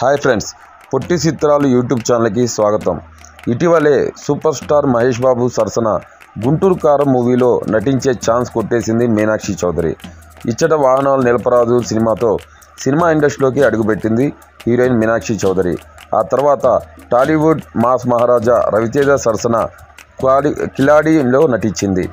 Hi friends పొట్టి చిత్రాలు YouTube ఛానల్కి స్వాగతం. ఇటీవలే సూపర్ స్టార్ మహేష్ బాబు సరసన గుంటూరు కారం మూవీలో నటించే ఛాన్స్ కొట్టేసింది మీనాక్షి చౌదరి. ఇచ్చట వాహనాలు నిలపరాదు సినిమాతో సినిమా ఇండస్ట్రీలోకి అడుగుపెట్టింది హీరోయిన్ మీనాక్షి చౌదరి. ఆ తర్వాత టాలీవుడ్ మాస్ మహారాజా రవితేజ సరసన క్లాడి కిలాడీలో నటించింది.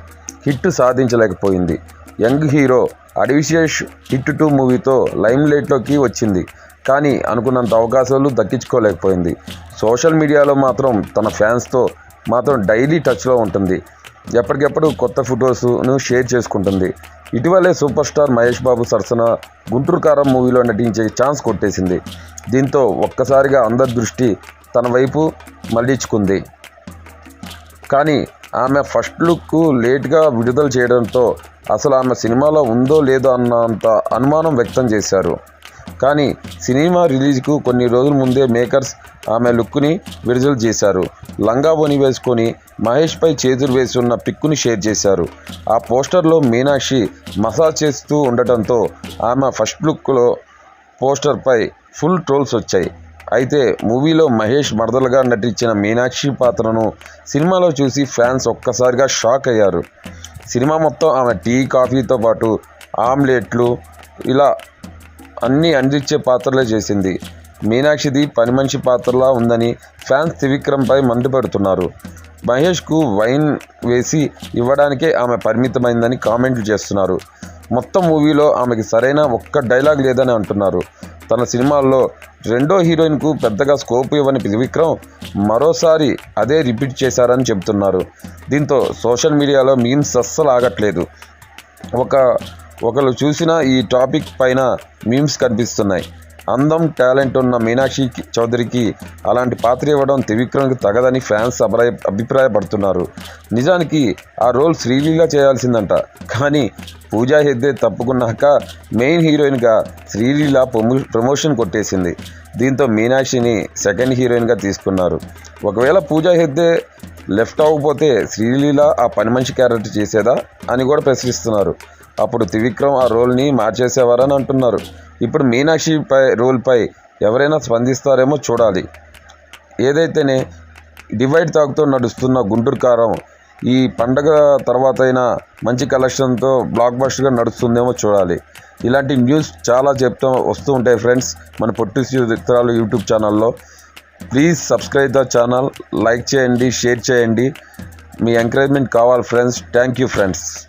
Hit సాధించలేకపోయింది. Young hero Adivi Sesh hit two మూవీతో లైమ్ లైట్లోకి వచ్చింది. కానీ అనుకున్నంత అవకాశాలు దక్కించుకోలేకపోయింది. సోషల్ మీడియాలో మాత్రం తన ఫ్యాన్స్తో మాత్రం డైలీ టచ్లో ఉంటుంది. ఎప్పటికెప్పుడు కొత్త ఫొటోస్ను షేర్ చేసుకుంటుంది. ఇటీవలే సూపర్ స్టార్ మహేష్ బాబు సరసన గుంటూరు కారం మూవీలో నటించే ఛాన్స్ కొట్టేసింది. దీంతో ఒక్కసారిగా అందరి దృష్టి తన వైపు మళ్ళించుకుంది. కానీ ఆమె ఫస్ట్ లుక్ లేట్గా విడుదల చేయడంతో అసలు ఆమె సినిమాలో ఉందో లేదో అన్నంత అనుమానం వ్యక్తం చేశారు. కానీ సినిమా రిలీజ్కు కొన్ని రోజుల ముందే మేకర్స్ ఆమె లుక్ని విడుదల చేశారు. లంగా బొని వేసుకొని మహేష్పై చేతులు వేసి ఉన్న పిక్కుని షేర్ చేశారు. ఆ పోస్టర్లో మీనాక్షి మసాజ్ చేస్తూ ఉండటంతో ఆమె ఫస్ట్ లుక్లో పోస్టర్పై ఫుల్ ట్రోల్స్ వచ్చాయి. అయితే మూవీలో మహేష్ మరదలుగా నటించిన మీనాక్షి పాత్రను సినిమాలో చూసి ఫ్యాన్స్ ఒక్కసారిగా షాక్ అయ్యారు. సినిమా మొత్తం ఆమె టీ కాఫీతో పాటు ఆమ్లెట్లు ఇలా అన్నీ అందించే పాత్రలే చేసింది. మీనాక్షిది పని మనిషి పాత్రలా ఉందని ఫ్యాన్స్ త్రివిక్రమ్పై మండిపడుతున్నారు మహేష్కు వైన్ వేసి ఇవ్వడానికే ఆమె పరిమితమైందని కామెంట్లు చేస్తున్నారు. మొత్తం మూవీలో ఆమెకి సరైన ఒక్క డైలాగ్ లేదని అంటున్నారు. తన సినిమాల్లో రెండో హీరోయిన్కు పెద్దగా స్కోప్ ఇవ్వని త్రివిక్రమ్ మరోసారి అదే రిపీట్ చేశారని చెబుతున్నారు. దీంతో సోషల్ మీడియాలో మీమ్స్ అస్సలు ఆగట్లేదు. ఒక ఒకరు చూసిన ఈ టాపిక్ పైన మీమ్స్ కనిపిస్తున్నాయి. అందం టాలెంట్ ఉన్న మీనాక్షి చౌదరికి అలాంటి పాత్ర ఇవ్వడం త్రివిక్రమ్కి తగదని ఫ్యాన్స్ అభిప్రాయ అభిప్రాయపడుతున్నారు. నిజానికి ఆ రోల్ శ్రీలీల చేయాల్సిందంట. కానీ పూజా హెద్దే తప్పుకున్నాక మెయిన్ హీరోయిన్గా శ్రీలీల ప్రమో ప్రమోషన్ కొట్టేసింది. దీంతో మీనాక్షిని సెకండ్ హీరోయిన్గా తీసుకున్నారు. ఒకవేళ పూజా హెద్దే లెఫ్ట్ అవ్వకపోతే శ్రీలీల ఆ పని మనిషి క్యారెక్టర్ చేసేదా అని కూడా ప్రశ్నిస్తున్నారు. అప్పుడు త్రివిక్రమ్ ఆ రోల్ని మార్చేసేవారని అంటున్నారు. ఇప్పుడు మీనాక్షి పై రోల్పై ఎవరైనా స్పందిస్తారేమో చూడాలి. ఏదైతేనే డివైడ్ తాగుతూ నడుస్తున్న గుంటూరు కారం ఈ పండగ తర్వాత అయినా మంచి కలెక్షన్తో బ్లాక్ బస్టర్గా నడుస్తుందేమో చూడాలి. ఇలాంటి న్యూస్ చాలా చెప్తూ వస్తూ ఉంటాయి ఫ్రెండ్స్. మన పొట్టి చిత్రాలు యూట్యూబ్ ఛానల్లో please subscribe the channel like చేయండి షేర్ చేయండి. మీ ఎంకరేజ్మెంట్ కావాలి ఫ్రెండ్స్. Thank you friends.